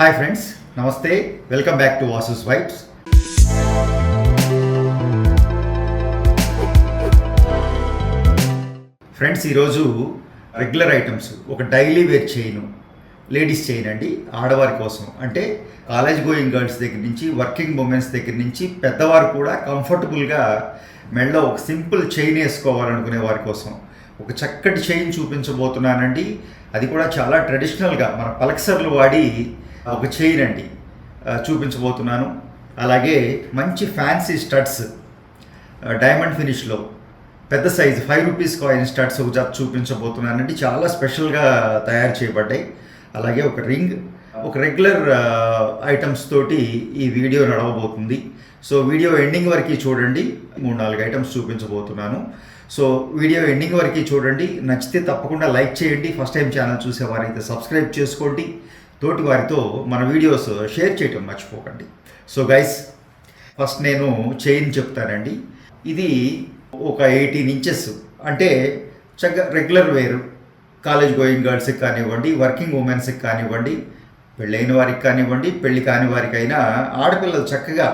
Hi friends నమస్తే. Welcome back to vases vibes friends ఈరోజు regular items ఒక daily wear chain ladies chain అండి ఆడవారి కోసం. అంటే కాలేజ్ గోయింగ్ గర్ల్స్ దగ్గర నుంచి వర్కింగ్ ఉమెన్స్ దగ్గర నుంచి పెద్దవారు కూడా కంఫర్టబుల్గా మెడలో ఒక సింపుల్ చైన్ వేసుకోవాలనుకునే వారి కోసం. ఒక చక్కటి చైన్ చూపించబోతున్నానండి. అది కూడా చాలా ట్రెడిషనల్గా మన పలక్సర్లు వాడి ఒక చైన్ అండి. చూపించబోతున్నాను. అలాగే మంచి ఫ్యాన్సీ స్టడ్స్ డైమండ్ ఫినిష్లో పెద్ద size five rupees coin studs ఒక జత చూపించబోతున్నానండి. చాలా స్పెషల్గా తయారు చేయబడ్డాయి. అలాగే ఒక రింగ్ ఒక రెగ్యులర్ ఐటమ్స్ తోటి ఈ వీడియో నడవబోతుంది. సో వీడియో ఎండింగ్ వరకు చూడండి. మూడు నాలుగు ఐటమ్స్ చూపించబోతున్నాను. సో వీడియో ఎండింగ్ వరకు చూడండి. నచ్చితే తప్పకుండా లైక్ చేయండి. ఫస్ట్ టైం ఛానల్ చూసేవారైతే సబ్స్క్రైబ్ చేసుకోండి. తోటి వారితో మన వీడియోస్ షేర్ చేయటం మర్చిపోకండి. సో గైస్ ఫస్ట్ నేను చైన్ చెప్తానండి. ఇది ఒక ఎయిటీన్ ఇంచెస్ అంటే చక్కగా రెగ్యులర్ వేర్ కాలేజ్ గోయింగ్ గర్ల్స్కి కానివ్వండి వర్కింగ్ ఉమెన్స్కి కానివ్వండి పెళ్ళైన వారికి కానివ్వండి పెళ్ళి కాని వారికైనా ఆడపిల్లలు చక్కగా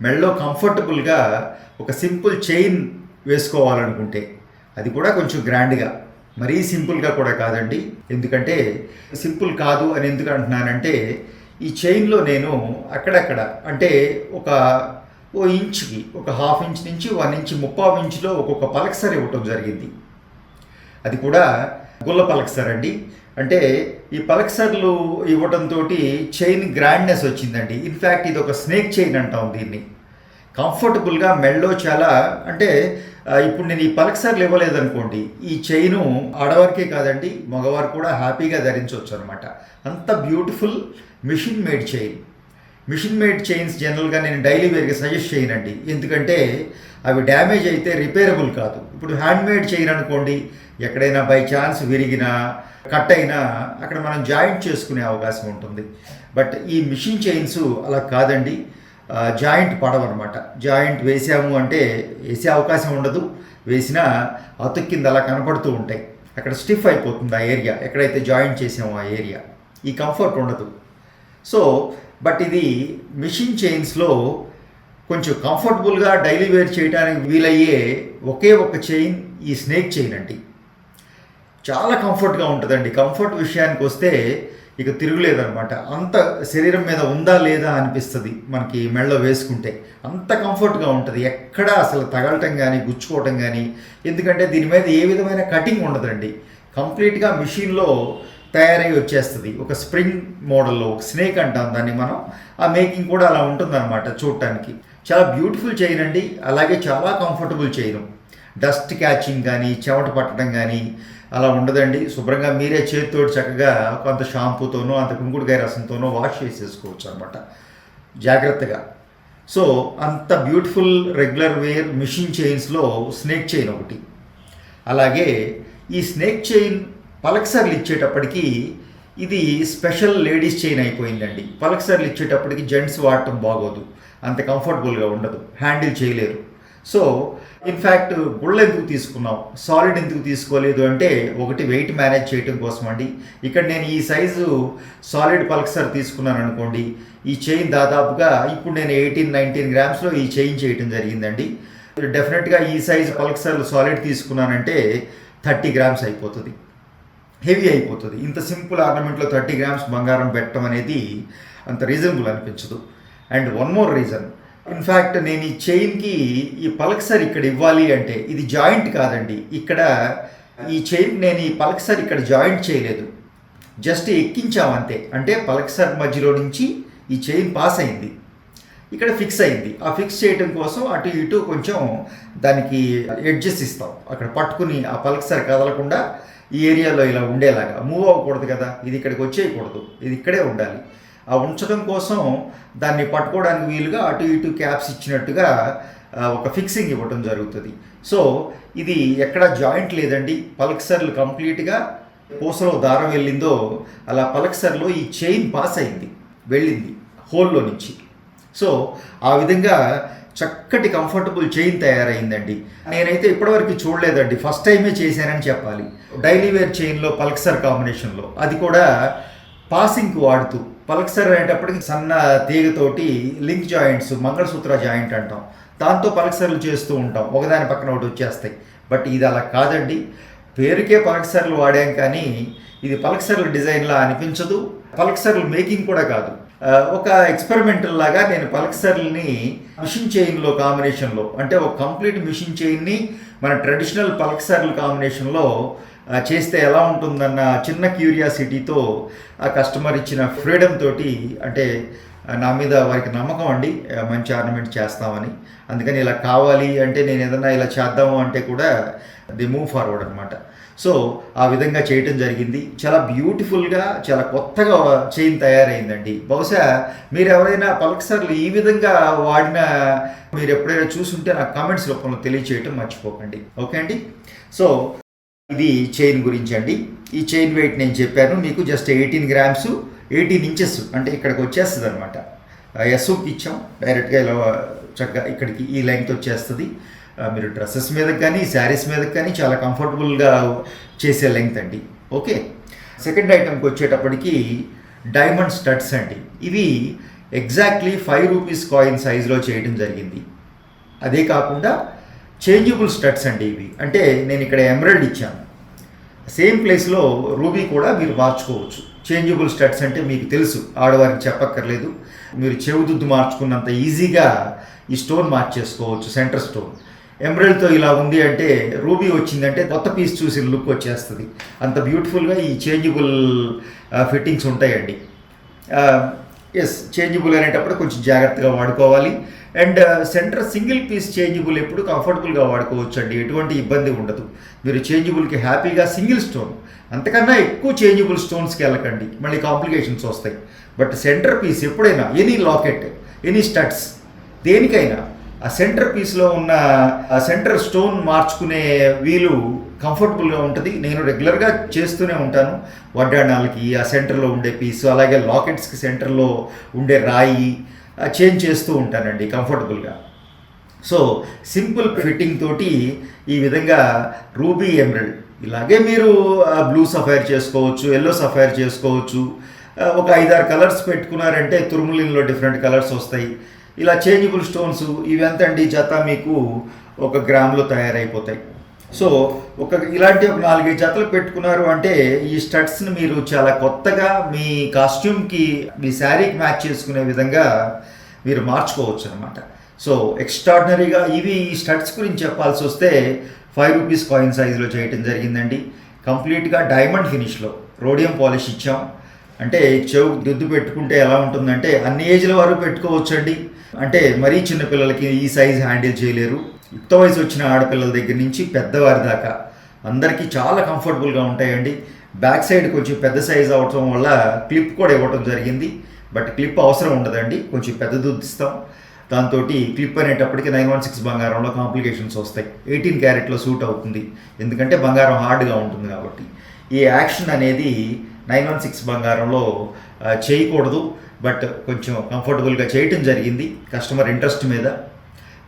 మెడలో కంఫర్టబుల్గా ఒక సింపుల్ చైన్ వేసుకోవాలనుకుంటే అది కూడా కొంచెం గ్రాండ్గా మరీ సింపుల్గా కూడా కాదండి. ఎందుకంటే సింపుల్ కాదు అని ఎందుకు అంటున్నానంటే ఈ చైన్లో నేను అక్కడక్కడ అంటే ఒక ఓ ఇంచ్కి ఒక హాఫ్ ఇంచ్ నుంచి వన్ ఇంచ్ ముప్పావు ఇంచులో ఒక్కొక్క పలకసర్ ఇవ్వటం జరిగింది. అది కూడా గుల్ల పలకసర్ అండి. అంటే ఈ పలకసర్లు ఇవ్వడంతో చైన్ గ్రాండ్నెస్ వచ్చిందండి. ఇన్ఫ్యాక్ట్ ఇది ఒక స్నేక్ చైన్ అంటాం దీన్ని. కంఫర్టబుల్గా మెల్లో చాలా అంటే ఇప్పుడు నేను ఈ పలకసర్లు ఇవ్వలేదనుకోండి ఈ చైను ఆడవారికే కాదండి మగవారు కూడా హ్యాపీగా ధరించవచ్చు అనమాట అంత beautiful machine made chain. Machine made chains జనరల్గా నేను డైలీ వేర్గా సజెస్ట్ చేయనండి. ఎందుకంటే అవి డ్యామేజ్ అయితే రిపేరబుల్ కాదు. ఇప్పుడు హ్యాండ్ మేడ్ చైన్ అనుకోండి ఎక్కడైనా బై ఛాన్స్ విరిగినా కట్ అయినా అక్కడ మనం జాయింట్ చేసుకునే అవకాశం ఉంటుంది. బట్ ఈ మిషన్ చైన్స్ అలా కాదండి. జాయింట్ పడవన్నమాట జాయింట్ వేసాము అంటే వేసే అవకాశం ఉండదు. వేసినా అతుక్కింద కింద అలా కనపడుతూ ఉంటాయి. అక్కడ స్టిఫ్ అయిపోతుంది ఆ ఏరియా. ఎక్కడైతే జాయింట్ చేసామో ఆ ఏరియా. ఈ కంఫర్ట్ ఉండదు. సో బట్ ఇది మిషన్ చైన్స్లో కొంచెం కంఫర్టబుల్గా డైలీ వేర్ చేయడానికి వీలయ్యే ఒకే ఒక చైన్ ఈ స్నేక్ చైన్ అండి. చాలా కంఫర్ట్గా ఉంటుందండి. కంఫర్ట్ విషయానికి వస్తే ఇక తిరుగులేదనమాట అంత శరీరం మీద ఉందా లేదా అనిపిస్తుంది మనకి మెడలో వేసుకుంటే. అంత కంఫర్ట్గా ఉంటుంది. ఎక్కడ అసలు తగలటం కానీ గుచ్చుకోవటం కానీ ఎందుకంటే దీని మీద ఏ విధమైన కటింగ్ ఉండదండి. కంప్లీట్గా మిషన్లో తయారై వచ్చేస్తుంది. ఒక స్ప్రింగ్ మోడల్లో ఒక స్నేక్ అంటాం దాన్ని మనం. ఆ మేకింగ్ కూడా అలా ఉంటుందన్నమాట చూడటానికి చాలా బ్యూటిఫుల్ చైన్ అండి. అలాగే చాలా కంఫర్టబుల్ చైను. డస్ట్ క్యాచింగ్ కానీ చెమట పట్టడం కానీ అలా ఉండదండి. శుభ్రంగా మీరే చేతితోటి చక్కగా కొంత షాంపూతోనో అంత కుంకుడుకాయ రసంతోనో వాష్ చేసేసుకోవచ్చు అనమాట జాగ్రత్తగా. సో అంత బ్యూటిఫుల్ రెగ్యులర్ వేర్ మిషన్ చైన్స్లో స్నేక్ చైన్ ఒకటి. అలాగే ఈ స్నేక్ చైన్ పలక్సర్లు ఇచ్చేటప్పటికి ఇది స్పెషల్ లేడీస్ చైన్ అయిపోయిందండి. పలక్సర్లు ఇచ్చేటప్పటికి జెంట్స్ వాడటం బాగోదు. అంత కంఫర్టబుల్గా ఉండదు. హ్యాండిల్ చేయలేరు. సో ఇన్ఫ్యాక్ట్ గుళ్ళ ఎందుకు తీసుకున్నాం సాలిడ్ ఎందుకు తీసుకోలేదు అంటే ఒకటి వెయిట్ మేనేజ్ చేయటం కోసం అండి. ఇక్కడ నేను ఈ సైజు సాలిడ్ పల్క్సర్ తీసుకున్నాను అనుకోండి. ఈ చైన్ దాదాపుగా ఇప్పుడు నేను ఎయిటీన్ నైన్టీన్ గ్రామ్స్లో ఈ చైన్ చేయటం జరిగిందండి. డెఫినెట్గా ఈ సైజు పల్క్సర్ సాలిడ్ తీసుకున్నానంటే థర్టీ గ్రామ్స్ అయిపోతుంది. హెవీ అయిపోతుంది. ఇంత సింపుల్ ఆర్నమెంట్లో థర్టీ గ్రామ్స్ బంగారం పెట్టడం అనేది అంత రీజనబుల్ అనిపించదు. And one more reason in fact నేను ఈ చైన్కి ఈ పలక్సర్ ఇక్కడ ఇవ్వాలి అంటే ఇది జాయింట్ కాదండి. ఇక్కడ ఈ చైన్ నేను ఈ పలక్సర్ ఇక్కడ జాయింట్ చేయలేదు. జస్ట్ ఎక్కించామంతే అంటే పలక్సర్ మధ్యలో నుంచి ఈ చైన్ పాస్ అయింది. ఇక్కడ ఫిక్స్ అయింది. ఆ ఫిక్స్ చేయడం కోసం అటు ఇటు కొంచెం దానికి ఎడ్జెస్ ఇస్తాం. అక్కడ పట్టుకుని ఆ పలక్సర్ కదలకుండా ఈ ఏరియాలో ఇలా ఉండేలాగా. మూవ్ అవ్వకూడదు కదా. ఇది ఇక్కడికి వచ్చేయకూడదు. ఇది ఇక్కడే ఉండాలి. ఆ ఉంచడం కోసం దాన్ని పట్టుకోవడానికి వీలుగా అటు ఇటు క్యాప్స్ ఇచ్చినట్టుగా ఒక ఫిక్సింగ్ ఇవ్వటం జరుగుతుంది. సో ఇది ఎక్కడ జాయింట్ లేదండి. పల్క్సర్లు కంప్లీట్గా పూసలో దారం వెళ్ళిందో అలా పలక్సర్లో ఈ చైన్ పాస్ అయింది వెళ్ళింది హోల్లో నుంచి. సో ఆ విధంగా చక్కటి కంఫర్టబుల్ చైన్ తయారైందండి. నేనైతే ఇప్పటివరకు చూడలేదండి. ఫస్ట్ టైమే చేశానని చెప్పాలి. డైలీ వేర్ చైన్లో పల్క్సర్ కాంబినేషన్లో. అది కూడా పాసింగ్కి వాడుతూ పలక్సర్ అనేటప్పటికి సన్న తీగతోటి లింక్ జాయింట్స్ మంగళసూత్ర జాయింట్ అంటాం. దాంతో పలక్సర్లు చేస్తూ ఉంటాం. ఒకదాని పక్కన ఒకటి వచ్చేస్తాయి. బట్ ఇది అలా కాదండి. పేరుకే పలక్సర్లు వాడాం కానీ ఇది పలక్సర్ల డిజైన్లా అనిపించదు. పలక్సర్లు మేకింగ్ కూడా కాదు. ఒక ఎక్స్పెరిమెంటల్ లాగా నేను పల్సర్ని మిషన్ చైన్లో కాంబినేషన్లో అంటే ఒక కంప్లీట్ మిషన్ చైన్ని మన ట్రెడిషనల్ పలక్సర్ల కాంబినేషన్లో చేస్తే ఎలా ఉంటుందన్న చిన్న క్యూరియాసిటీతో ఆ కస్టమర్ ఇచ్చిన ఫ్రీడమ్ తోటి అంటే నా మీద వారికి నమ్మకం అండి మంచి ఆర్నమెంట్ చేస్తామని. అందుకని ఇలా కావాలి అంటే నేను ఏదన్నా ఇలా చేద్దాము అంటే కూడా ది మూవ్ ఫార్వర్డ్ అనమాట సో ఆ విధంగా చేయటం జరిగింది. చాలా బ్యూటిఫుల్గా చాలా కొత్తగా చైన్ తయారైందండి. బహుశా మీరు ఎవరైనా పల్సర్లు ఈ విధంగా వాడిన మీరు ఎప్పుడైనా చూసుంటే నాకు కామెంట్స్ రూపంలో తెలియచేయటం మర్చిపోకండి. ఓకే అండి? సో ఇది చైన్ గురించి అండి ఈ చైన్ వెయిట్ నేను చెప్పాను మీకు just eighteen grams eighteen inches అంటే ఇక్కడికి వచ్చేస్తుంది అనమాట ఎస్ఓకి ఇచ్చాం డైరెక్ట్గా ఇలా చక్కగా ఇక్కడికి ఈ లెంగ్త్ వచ్చేస్తుంది. మీరు డ్రెస్సెస్ మీద కానీ శారీస్ మీదకి కానీ చాలా కంఫర్టబుల్గా చేసే లెంగ్త్ అండి. ఓకే? సెకండ్ ఐటమ్కి వచ్చేటప్పటికి డైమండ్ స్టడ్స్ అండి. ఇవి ఎగ్జాక్ట్లీ ఫైవ్ రూపీస్ కాయిన్ సైజులో చేయడం జరిగింది. అదే కాకుండా చేంజబుల్ స్టడ్స్ అండి ఇవి. అంటే నేను ఇక్కడ ఎమరల్డ్ ఇచ్చాను. సేమ్ ప్లేస్లో రూబీ కూడా మీరు మార్చుకోవచ్చు. చేంజబుల్ స్టడ్స్ అంటే మీకు తెలుసు ఆడవారికి చెప్పక్కర్లేదు. మీరు చెవుదుద్దు మార్చుకున్నంత ఈజీగా ఈ స్టోన్ మార్చేసుకోవచ్చు సెంటర్ స్టోన్. ఎమరల్డ్తో ఇలా ఉంది అంటే రూబీ వచ్చిందంటే కొత్త పీస్ చూసిన లుక్ వచ్చేస్తుంది. అంత బ్యూటిఫుల్గా ఈ చేంజబుల్ ఫిట్టింగ్స్ ఉంటాయండి. ఎస్ చేంజబుల్ అనేటప్పుడు కొంచెం జాగ్రత్తగా వాడుకోవాలి. And center single piece changeable ఎప్పుడు కంఫర్టబుల్గా వాడుకోవచ్చు అండి ఎటువంటి ఇబ్బంది ఉండదు. మీరు చేంజబుల్కి హ్యాపీగా సింగిల్ స్టోన్. అంతకన్నా ఎక్కువ చేంజబుల్ స్టోన్స్కి వెళ్ళకండి. మళ్ళీ కాంప్లికేషన్స్ వస్తాయి. బట్ సెంటర్ పీస్ ఎప్పుడైనా ఎనీ లాకెట్ ఎనీ స్టడ్స్ దేనికైనా ఆ సెంటర్ పీస్లో ఉన్న ఆ సెంటర్ స్టోన్ మార్చుకునే వీలు కంఫర్టబుల్గా ఉంటుంది. నేను రెగ్యులర్గా చేస్తూనే ఉంటాను. వడ్డాణాలకి ఆ సెంటర్లో ఉండే పీసు అలాగే లాకెట్స్కి సెంటర్లో ఉండే రాయి చేంజ్ చేస్తూ ఉంటానండి కంఫర్టబుల్గా. సో సింపుల్ ఫిట్టింగ్ తోటి ఈ విధంగా రూబీ ఎమరల్డ్ ఇలాగే మీరు బ్లూ సఫైర్ చేసుకోవచ్చు ఎల్లో సఫైర్ చేసుకోవచ్చు ఒక ఐదారు కలర్స్ పెట్టుకున్నారంటే తుర్ములిన్లో డిఫరెంట్ కలర్స్ వస్తాయి. ఇలా చేంజబుల్ స్టోన్స్ ఇవి ఎంత అండి జత మీకు ఒక గ్రామ్లో తయారైపోతాయి. సో ఒక ఇలాంటి ఒక నాలుగైదు జతలు పెట్టుకున్నారు అంటే ఈ స్టడ్స్ని మీరు చాలా కొత్తగా మీ కాస్ట్యూమ్కి మీ శారీకి మ్యాచ్ చేసుకునే విధంగా మీరు మార్చుకోవచ్చు అనమాట సో ఎక్స్ట్రాడినరీగా ఇవి ఈ స్టడ్స్ గురించి చెప్పాల్సి వస్తే ఫైవ్ రూపీస్ కాయిన్ సైజులో చేయటం జరిగిందండి. కంప్లీట్గా డైమండ్ ఫినిష్లో రోడియం పాలిష్ ఇచ్చాం. అంటే చెవు దుద్దు పెట్టుకుంటే ఎలా ఉంటుందంటే అన్ని ఏజ్ల వరకు పెట్టుకోవచ్చండి. అంటే మరీ చిన్న పిల్లలకి ఈ సైజ్ హ్యాండిల్ చేయలేరు. యుక్త వయసు వచ్చిన ఆడపిల్లల దగ్గర నుంచి పెద్దవారి దాకా అందరికీ చాలా కంఫర్టబుల్గా ఉంటాయండి. బ్యాక్ సైడ్ కొంచెం పెద్ద సైజ్ అవటం వల్ల క్లిప్ కూడా ఇవ్వటం జరిగింది. బట్ క్లిప్ అవసరం ఉండదండి. కొంచెం పెద్ద దుద్దిస్తాం. దాంతో క్లిప్ అనేటప్పటికి నైన్ వన్ సిక్స్ బంగారంలో కాంప్లికేషన్స్ వస్తాయి. ఎయిటీన్ క్యారెట్లో సూట్ అవుతుంది. ఎందుకంటే బంగారం హార్డ్గా ఉంటుంది కాబట్టి. ఈ యాక్షన్ అనేది నైన్ వన్ సిక్స్ బంగారంలో చేయకూడదు. బట్ కొంచెం కంఫర్టబుల్గా చేయటం జరిగింది. కస్టమర్ ఇంట్రెస్ట్ మీద.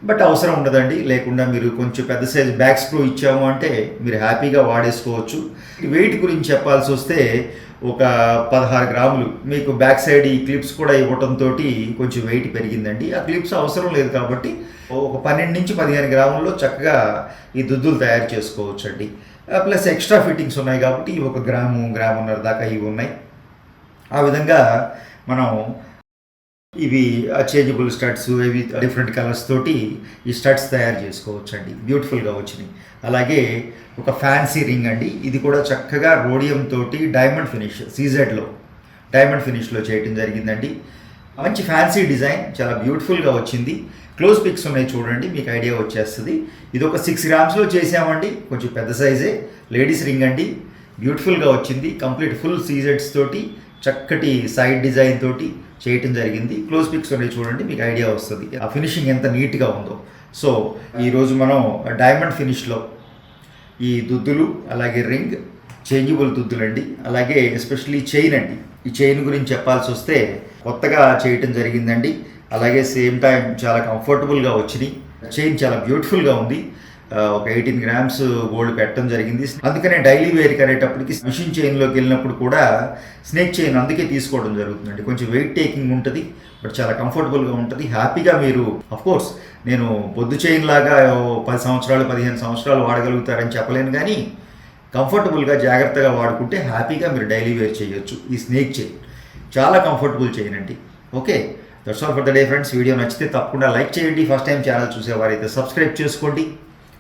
బట్ అవసరం ఉండదండి. లేకుండా మీరు కొంచెం పెద్ద సైజ్ బ్యాక్ స్క్రూ ఇచ్చాము అంటే మీరు హ్యాపీగా వాడేసుకోవచ్చు. వెయిట్ గురించి చెప్పాల్సి వస్తే ఒక పదహారు గ్రాములు. మీకు బ్యాక్ సైడ్ ఈ క్లిప్స్ కూడా ఇవ్వటంతో కొంచెం వెయిట్ పెరిగిందండి. ఆ క్లిప్స్ అవసరం లేదు కాబట్టి ఒక పన్నెండు నుంచి పదిహేను గ్రాముల్లో చక్కగా ఈ దుద్దులు తయారు చేసుకోవచ్చు అండి ప్లస్ ఎక్స్ట్రా ఫిట్టింగ్స్ ఉన్నాయి కాబట్టి ఒక గ్రాము గ్రామున్నర దాకా ఇవి ఉన్నాయి. ఆ విధంగా మనం ఇవి చేంజబుల్ స్టడ్స్ ఇవి డిఫరెంట్ కలర్స్ తోటి ఈ స్టడ్స్ తయారు చేసుకోవచ్చు అండి బ్యూటిఫుల్గా వచ్చినాయి. అలాగే ఒక ఫ్యాన్సీ రింగ్ అండి. ఇది కూడా చక్కగా రోడియం తోటి డైమండ్ ఫినిష్ సీజెడ్లో డైమండ్ ఫినిష్లో చేయటం జరిగిందండి. మంచి ఫ్యాన్సీ డిజైన్ చాలా బ్యూటిఫుల్గా వచ్చింది. క్లోజ్ పిక్స్ ఉన్నాయి చూడండి మీకు ఐడియా వచ్చేస్తుంది. ఇది ఒక సిక్స్ గ్రామ్స్లో చేసామండి. కొంచెం పెద్ద సైజే. లేడీస్ రింగ్ అండి. బ్యూటిఫుల్గా వచ్చింది. కంప్లీట్ ఫుల్ సీజెడ్స్ తోటి చక్కటి సైడ్ డిజైన్ తోటి చేయటం జరిగింది. క్లోజ్ పిక్స్ అనేవి చూడండి మీకు ఐడియా వస్తుంది. ఆ ఫినిషింగ్ ఎంత నీట్గా ఉందో. సో ఈరోజు మనం డైమండ్ ఫినిష్లో ఈ దుద్దులు అలాగే రింగ్ చేంజబుల్ దుద్దులండి అలాగే ఎస్పెషల్లీ చైన్ అండి. ఈ చైన్ గురించి చెప్పాల్సి వస్తే కొత్తగా చేయటం జరిగిందండి. అలాగే సేమ్ టైం చాలా కంఫర్టబుల్గా వచ్చినాయి. చైన్ చాలా బ్యూటిఫుల్గా ఉంది. ఒక ఎయిటీన్ గ్రామ్స్ గోల్డ్ పెట్టడం జరిగింది. అందుకనే డైలీ వేర్కి అనేటప్పటికి మిషన్ చైన్లోకి వెళ్ళినప్పుడు కూడా స్నేక్ చైన్ అందుకే తీసుకోవడం జరుగుతుందండి. కొంచెం వెయిట్ టేకింగ్ ఉంటుంది బట్ చాలా కంఫర్టబుల్గా ఉంటుంది. హ్యాపీగా మీరు కోర్స్ నేను పొద్దు చైన్ లాగా ఓ పది సంవత్సరాలు పదిహేను సంవత్సరాలు వాడగలుగుతారని చెప్పలేను కానీ కంఫర్టబుల్గా జాగ్రత్తగా వాడుకుంటే హ్యాపీగా మీరు డైలీ వేర్ చేయొచ్చు ఈ స్నేక్ చైన్. చాలా కంఫర్టబుల్ చైన్ అండి. Okay that's all for the day friends video నచ్చితే తప్పకుండా లైక్ చేయండి. ఫస్ట్ టైం ఛానల్ చూసేవారైతే సబ్స్క్రైబ్ చేసుకోండి.